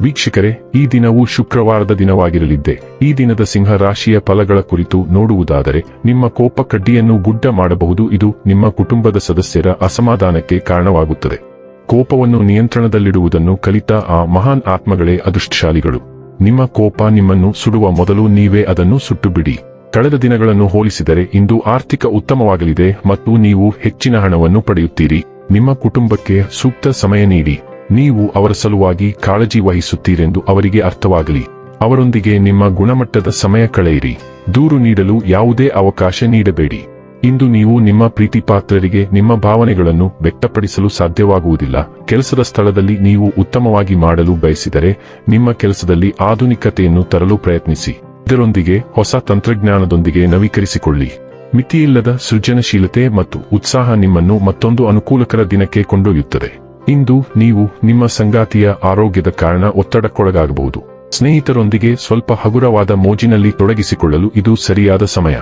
ವೀಕ್ಷಕರೇ, ಈ ದಿನವು ಶುಕ್ರವಾರದ ದಿನವಾಗಿರಲಿದ್ದೆ. ಈ ದಿನದ ಸಿಂಹ ರಾಶಿಯ ಫಲಗಳ ಕುರಿತು ನೋಡುವುದಾದರೆ, ನಿಮ್ಮ ಕೋಪ ಕಡ್ಡಿಯನ್ನು ಗುಡ್ಡ ಮಾಡಬಹುದು. ಇದು ನಿಮ್ಮ ಕುಟುಂಬದ ಸದಸ್ಯರ ಅಸಮಾಧಾನಕ್ಕೆ ಕಾರಣವಾಗುತ್ತದೆ. ಕೋಪವನ್ನು ನಿಯಂತ್ರಣದಲ್ಲಿಡುವುದನ್ನು ಕಲಿತ ಆ ಮಹಾನ್ ಆತ್ಮಗಳೇ ಅದೃಷ್ಟಶಾಲಿಗಳು. ನಿಮ್ಮ ಕೋಪ ನಿಮ್ಮನ್ನು ಸುಡುವ ಮೊದಲು ನೀವೇ ಅದನ್ನು ಸುಟ್ಟು ಬಿಡಿ ಕಳೆದ ದಿನಗಳನ್ನು ಹೋಲಿಸಿದರೆ, ಇಂದು ಆರ್ಥಿಕ ಉತ್ತಮವಾಗಲಿದೆ ಮತ್ತು ನೀವು ಹೆಚ್ಚಿನ ಹಣವನ್ನು ಪಡೆಯುತ್ತೀರಿ. ನಿಮ್ಮ ಕುಟುಂಬಕ್ಕೆ ಸೂಕ್ತ ಸಮಯ ನೀಡಿ. ನೀವು ಅವರ ಸಲುವಾಗಿ ಕಾಳಜಿ ವಹಿಸುತ್ತೀರೆಂದು ಅವರಿಗೆ ಅರ್ಥವಾಗಲಿ. ಅವರೊಂದಿಗೆ ನಿಮ್ಮ ಗುಣಮಟ್ಟದ ಸಮಯ ಕಳೆಯಿರಿ. ದೂರು ನೀಡಲು ಯಾವುದೇ ಅವಕಾಶ ನೀಡಬೇಡಿ. ಇಂದು ನೀವು ನಿಮ್ಮ ಪ್ರೀತಿಪಾತ್ರರಿಗೆ ನಿಮ್ಮ ಭಾವನೆಗಳನ್ನು ವ್ಯಕ್ತಪಡಿಸಲು ಸಾಧ್ಯವಾಗುವುದಿಲ್ಲ. ಕೆಲಸದ ಸ್ಥಳದಲ್ಲಿ ನೀವು ಉತ್ತಮವಾಗಿ ಮಾಡಲು ಬಯಸಿದರೆ ನಿಮ್ಮ ಕೆಲಸದಲ್ಲಿ ಆಧುನಿಕತೆಯನ್ನು ತರಲು ಪ್ರಯತ್ನಿಸಿ. ಇದರೊಂದಿಗೆ ಹೊಸ ತಂತ್ರಜ್ಞಾನದೊಂದಿಗೆ ನವೀಕರಿಸಿಕೊಳ್ಳಿ. ಮಿತಿಯಿಲ್ಲದ ಸೃಜನಶೀಲತೆ ಮತ್ತು ಉತ್ಸಾಹ ನಿಮ್ಮನ್ನು ಮತ್ತೊಂದು ಅನುಕೂಲಕರ ದಿನಕ್ಕೆ ಕೊಂಡೊಯ್ಯುತ್ತದೆ. ಇಂದು ನೀವು ನಿಮ್ಮ ಸಂಗಾತಿಯ ಆರೋಗ್ಯದ ಕಾರಣ ಒತ್ತಡಕ್ಕೊಳಗಾಗಬಹುದು. ಸ್ನೇಹಿತರೊಂದಿಗೆ ಸ್ವಲ್ಪ ಹಗುರವಾದ ಮೋಜಿನಲ್ಲಿ ತೊಡಗಿಸಿಕೊಳ್ಳಲು ಇದು ಸರಿಯಾದ ಸಮಯ.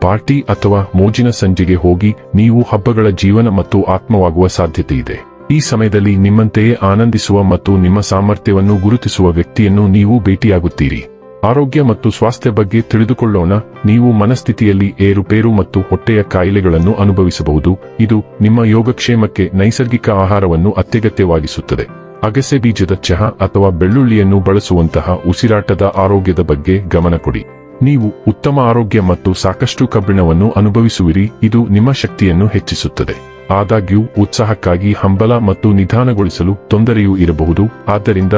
ಪಾರ್ಟಿ ಅಥವಾ ಮೋಜಿನ ಸಂಜೆಗೆ ಹೋಗಿ ನೀವು ಹಬ್ಬಗಳ ಜೀವನ ಮತ್ತು ಆತ್ಮವಾಗುವ ಸಾಧ್ಯತೆ ಇದೆ. ಈ ಸಮಯದಲ್ಲಿ ನಿಮ್ಮಂತೆಯೇ ಆನಂದಿಸುವ ಮತ್ತು ನಿಮ್ಮ ಸಾಮರ್ಥ್ಯವನ್ನು ಗುರುತಿಸುವ ವ್ಯಕ್ತಿಯನ್ನು ನೀವು ಭೇಟಿಯಾಗುತ್ತೀರಿ. ಆರೋಗ್ಯ ಮತ್ತು ಸ್ವಾಸ್ಥ್ಯ ಬಗ್ಗೆ ತಿಳಿದುಕೊಳ್ಳೋಣ. ನೀವು ಮನಸ್ಥಿತಿಯಲ್ಲಿ ಏರುಪೇರು ಮತ್ತು ಹೊಟ್ಟೆಯ ಕಾಯಿಲೆಗಳನ್ನು ಅನುಭವಿಸಬಹುದು. ಇದು ನಿಮ್ಮ ಯೋಗಕ್ಷೇಮಕ್ಕೆ ನೈಸರ್ಗಿಕ ಆಹಾರವನ್ನು ಅತ್ಯಗತ್ಯವಾಗಿಸುತ್ತದೆ. ಅಗಸೆ ಬೀಜದ ಚಹಾ ಅಥವಾ ಬೆಳ್ಳುಳ್ಳಿಯನ್ನು ಬಳಸುವಂತಹ ಉಸಿರಾಟದ ಆರೋಗ್ಯದ ಬಗ್ಗೆ ಗಮನ ಕೊಡಿ. ನೀವು ಉತ್ತಮ ಆರೋಗ್ಯ ಮತ್ತು ಸಾಕಷ್ಟು ಕಬ್ಬಿಣವನ್ನು ಅನುಭವಿಸುವಿರಿ. ಇದು ನಿಮ್ಮ ಶಕ್ತಿಯನ್ನು ಹೆಚ್ಚಿಸುತ್ತದೆ. ಆದಾಗ್ಯೂ, ಉತ್ಸಾಹಕ್ಕಾಗಿ ಹಂಬಲ ಮತ್ತು ನಿಧಾನಗೊಳಿಸಲು ತೊಂದರೆಯೂ ಇರಬಹುದು. ಆದ್ದರಿಂದ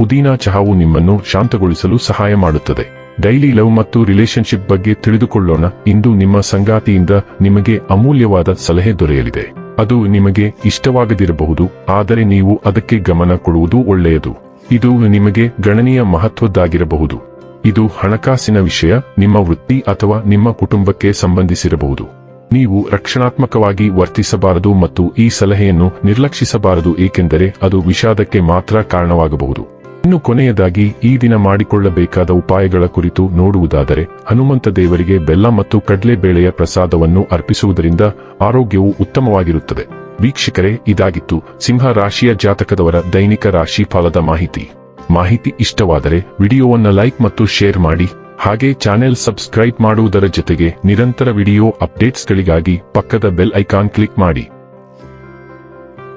ಪುದೀನಾ ಚಹಾವು ನಿಮ್ಮನ್ನು ಶಾಂತಗೊಳಿಸಲು ಸಹಾಯ ಮಾಡುತ್ತದೆ. ಡೈಲಿ ಲವ್ ಮತ್ತು ರಿಲೇಶನ್ಶಿಪ್ ಬಗ್ಗೆ ತಿಳಿದುಕೊಳ್ಳೋಣ. ಇಂದು ನಿಮ್ಮ ಸಂಗಾತಿಯಿಂದ ನಿಮಗೆ ಅಮೂಲ್ಯವಾದ ಸಲಹೆ ದೊರೆಯಲಿದೆ. ಅದು ನಿಮಗೆ ಇಷ್ಟವಾಗದಿರಬಹುದು, ಆದರೆ ನೀವು ಅದಕ್ಕೆ ಗಮನ ಕೊಡುವುದು ಒಳ್ಳೆಯದು. ಇದು ನಿಮಗೆ ಗಣನೀಯ ಮಹತ್ವದ್ದಾಗಿರಬಹುದು. ಇದು ಹಣಕಾಸಿನ ವಿಷಯ, ನಿಮ್ಮ ವೃತ್ತಿ ಅಥವಾ ನಿಮ್ಮ ಕುಟುಂಬಕ್ಕೆ ಸಂಬಂಧಿಸಿರಬಹುದು. ನೀವು ರಕ್ಷಣಾತ್ಮಕವಾಗಿ ವರ್ತಿಸಬಾರದು ಮತ್ತು ಈ ಸಲಹೆಯನ್ನು ನಿರ್ಲಕ್ಷಿಸಬಾರದು, ಏಕೆಂದರೆ ಅದು ವಿಷಾದಕ್ಕೆ ಮಾತ್ರ ಕಾರಣವಾಗಬಹುದು. ಇನ್ನು ಕೊನೆಯದಾಗಿ ಈ ದಿನ ಮಾಡಿಕೊಳ್ಳಬೇಕಾದ ಉಪಾಯಗಳ ಕುರಿತು ನೋಡುವುದಾದರೆ ಹನುಮಂತ ದೇವರಿಗೆ ಬೆಲ್ಲ ಮತ್ತು ಕಡಲೆಬೇಳೆಯ ಪ್ರಸಾದವನ್ನು ಅರ್ಪಿಸುವುದರಿಂದ ಆರೋಗ್ಯವು ಉತ್ತಮವಾಗಿರುತ್ತದೆ. ವೀಕ್ಷಕರೇ, ಇದಾಗಿತ್ತು ಸಿಂಹ ರಾಶಿಯ ಜಾತಕದವರ ದೈನಿಕ ರಾಶಿ ಫಲದ ಮಾಹಿತಿ. ಮಾಹಿತಿ ಇಷ್ಟವಾದರೆ ವಿಡಿಯೋವನ್ನ ಲೈಕ್ ಮತ್ತು ಶೇರ್ ಮಾಡಿ. ಹಾಗೆ ಚಾನೆಲ್ ಸಬ್ಸ್ಕ್ರೈಬ್ ಮಾಡುವುದರ ಜೊತೆಗೆ ನಿರಂತರ ವಿಡಿಯೋ ಅಪ್ಡೇಟ್ಸ್ಗಳಿಗಾಗಿ ಪಕ್ಕದ ಬೆಲ್ ಐಕಾನ್ ಕ್ಲಿಕ್ ಮಾಡಿ.